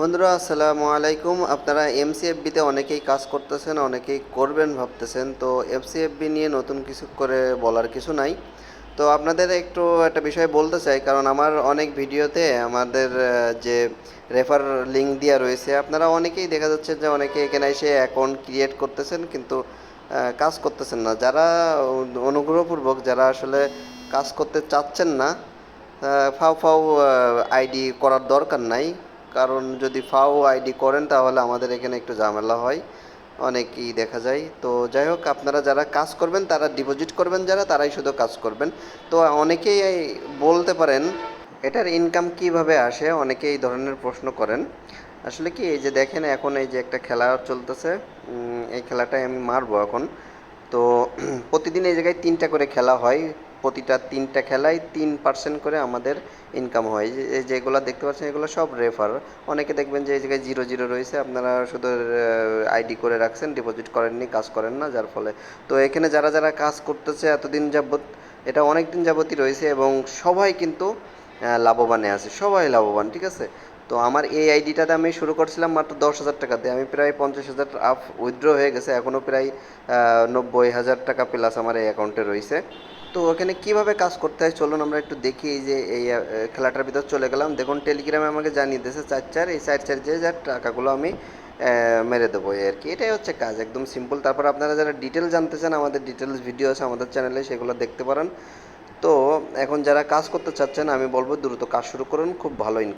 বন্ধুরা, আসসালামু আলাইকুম। আপনারা এমসিএফবিতে অনেকেই কাজ করতেছেন, অনেকেই করবেন ভাবতেছেন। তো এফসিএফবি নিয়ে নতুন কিছু করে বলার কিছু নাই। তো আপনাদের একটু একটা বিষয় বলতে চাই, কারণ আমার অনেক ভিডিওতে আমাদের যে রেফার লিঙ্ক দেওয়া রয়েছে, আপনারা অনেকেই দেখা যাচ্ছে যে অনেকে এখানে এসে অ্যাকাউন্ট ক্রিয়েট করতেছেন, কিন্তু কাজ করতেছেন না। যারা অনুগ্রহপূর্বক, যারা আসলে কাজ করতে চাচ্ছেন না ফাও ফাও আইডি করার দরকার নাই। কারণ যদি ফাও আইডি করেন তাহলে আমাদের এখানে একটু ঝামেলা হয়, অনেকই দেখা যায়। তো যাই হোক, আপনারা যারা কাজ করবেন, তারা ডিপোজিট করবেন যারা, তারাই শুধু কাজ করবেন। তো অনেকেই বলতে পারেন, এটার ইনকাম কীভাবে আসে? অনেকে এই ধরনের প্রশ্ন করেন। আসলে কি, এই যে দেখেন, এখন এই যে একটা খেলা চলতেছে এই খেলাটাই আমি মারবো এখন। তো প্রতিদিন এই জায়গায় তিনটা করে খেলা হয়। প্রতিটা তিনটা খেলায় তিন পার্সেন্ট করে আমাদের ইনকাম হয়। যে- যেগুলো দেখতে পাচ্ছেন, এগুলো সব রেফার অনেকে দেখবেন যে, এই জায়গায় জিরো জিরো রয়েছে। আপনারা শুধু আইডি করে রাখছেন ডিপোজিট করেননি, কাজ করেন না, যার ফলে। তো এখানে যারা যারা কাজ করতেছে এতদিন যাবত এটা অনেক দিন যাবতই রয়েছে এবং সবাই কিন্তু লাভবানে আছে। সবাই লাভবান, ঠিক আছে? তো আমার এই আইডিটাতে আমি শুরু করছিলাম মাত্র দশ হাজার টাকাতে। আমি প্রায় পঞ্চাশ হাজার আপ উইথড্র হয়ে গেছে, এখনও প্রায় নব্বই হাজার টাকা প্লাস আমার এই অ্যাকাউন্টে রয়েছে। তো ওখানে কীভাবে কাজ করতে হয় চলুন আমরা একটু দেখি এই যে এই খেলাটার ভিতর চলে গেলাম। দেখুন টেলিগ্রামে আমাকে জানিয়ে দিয়েছে, চার চার, এই চার চার যে যার টাকাগুলো আমি মেরে দেবো আর কি। এটাই হচ্ছে কাজ, একদম সিম্পল তারপর আপনারা যারা ডিটেল জানতে চান, আমাদের ডিটেলস ভিডিও আছে আমাদের চ্যানেলে সেগুলো দেখতে পারেন। তো এখন যারা কাজ করতে চাচ্ছেন, আমি বলব দ্রুত কাজ শুরু করুন, খুব ভালো